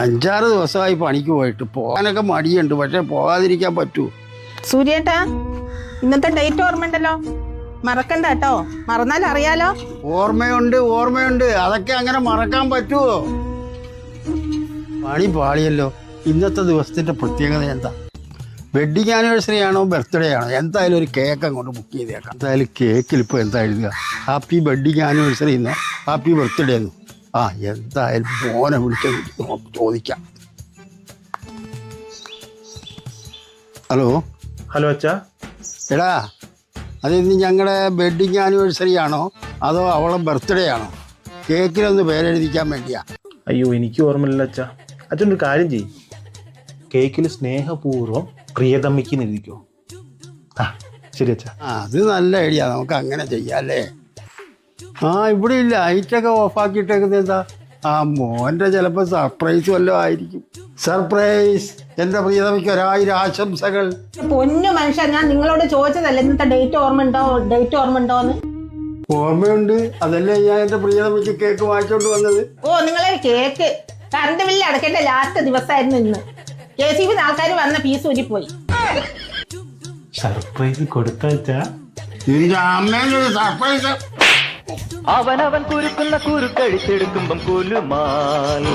അഞ്ചാറ് ദിവസമായി പണിക്ക് പോയിട്ട് പോകാനൊക്കെ മടിയുണ്ട് പക്ഷെ പോകാതിരിക്കാൻ പറ്റൂ. സൂര്യേട്ടാ ഇന്നത്തെ ഡേറ്റ് ഓർമ്മയുണ്ടല്ലോ? മറക്കണ്ട കേട്ടോ മറന്നാൽ അറിയാലോ. ഓർമ്മയുണ്ട് ഓർമ്മയുണ്ട്. അതൊക്കെ അങ്ങനെ മറക്കാൻ പറ്റുമോ പണി പാളിയല്ലോ. ഇന്നത്തെ ദിവസത്തിന്റെ പ്രത്യേകത എന്താ? വെഡിങ് ആനിവേഴ്സറി ആണോ ബർത്ത്ഡേ ആണോ? എന്തായാലും ഒരു കേക്ക് അങ്ങോട്ട് ബുക്ക് ചെയ്തേക്കാം. എന്തായാലും കേക്കിൽ ഇപ്പോൾ എന്താ എഴുതുക? ഹാപ്പി വെഡിങ് ആനിവേഴ്സറി എന്നോ ഹാപ്പി ബർത്ത്ഡേ എന്നോ ആ എന്തായാലും മോനെ വിളിച്ച് ചോദിക്കാം. ഹലോ? ഹലോ അച്ഛാ. എടാ അതിന്ന് ഞങ്ങളുടെ വെഡിങ് ആനിവേഴ്സറി ആണോ? അതോ അവളെ ബർത്ത്ഡേ ആണോ? കേക്കിലൊന്ന് പേരെഴുതിക്കാൻ വേണ്ടിയാ. അയ്യോ എനിക്ക് ഓർമ്മയില്ല അച്ഛാ. അച്ഛൻ ഒരു കാര്യം ചെയ്യും. കേക്കിൽ സ്നേഹപൂർവം പ്രിയതമ്മിക്ക് എഴുതിക്കോ. ആ ശരി അച്ഛാ. ആ അത് നല്ല ഐഡിയ. നമുക്ക് അങ്ങനെ ചെയ്യാം അല്ലേ? ആ ഇവിടെ ഇല്ല ലൈറ്റൊക്കെ ഓഫാക്കിയിട്ടേക്കുന്നത് എന്താ? ആ മോന്റെ ചിലപ്പോൾ സർപ്രൈസ് വല്ലതും ആയിരിക്കും. സർപ്രൈസ് എന്റെ പ്രിയതമയ്ക്ക് ഒരായിരം ആശംസകൾ. പൊന്നു മനുഷ്യൻ ഞാൻ നിങ്ങളോട് ചോദിച്ചതല്ല ഇന്നത്തെ ഡേറ്റ് ഓർമ്മ ഉണ്ടോ? ഡേറ്റ് ഓർമ്മ ഉണ്ടോ എന്ന്? ഓർമ്മയുണ്ട്. അതല്ലേ ഞാൻ എന്റെ പ്രിയതമയ്ക്ക് കേക്ക് വാങ്ങിച്ചോണ്ട് വന്നത്? ഓ നിങ്ങളെ കേക്ക് കറണ്ട് ബില്ല് അടക്കേണ്ട ലാസ്റ്റ് ദിവസമായിരുന്നു ഇന്ന്. കെ സി ബി ആൾക്കാർ വന്ന ഫീസ് ഊരിപ്പോയി സർപ്രൈസ് കൊടുത്താച്ചാ നിന്റെ അമ്മേനൊരു സർപ്രൈസ് அவன் அவன் குறுக்குள்ள குறுக்கழித்தெடுக்கும்பம் கூலுமால்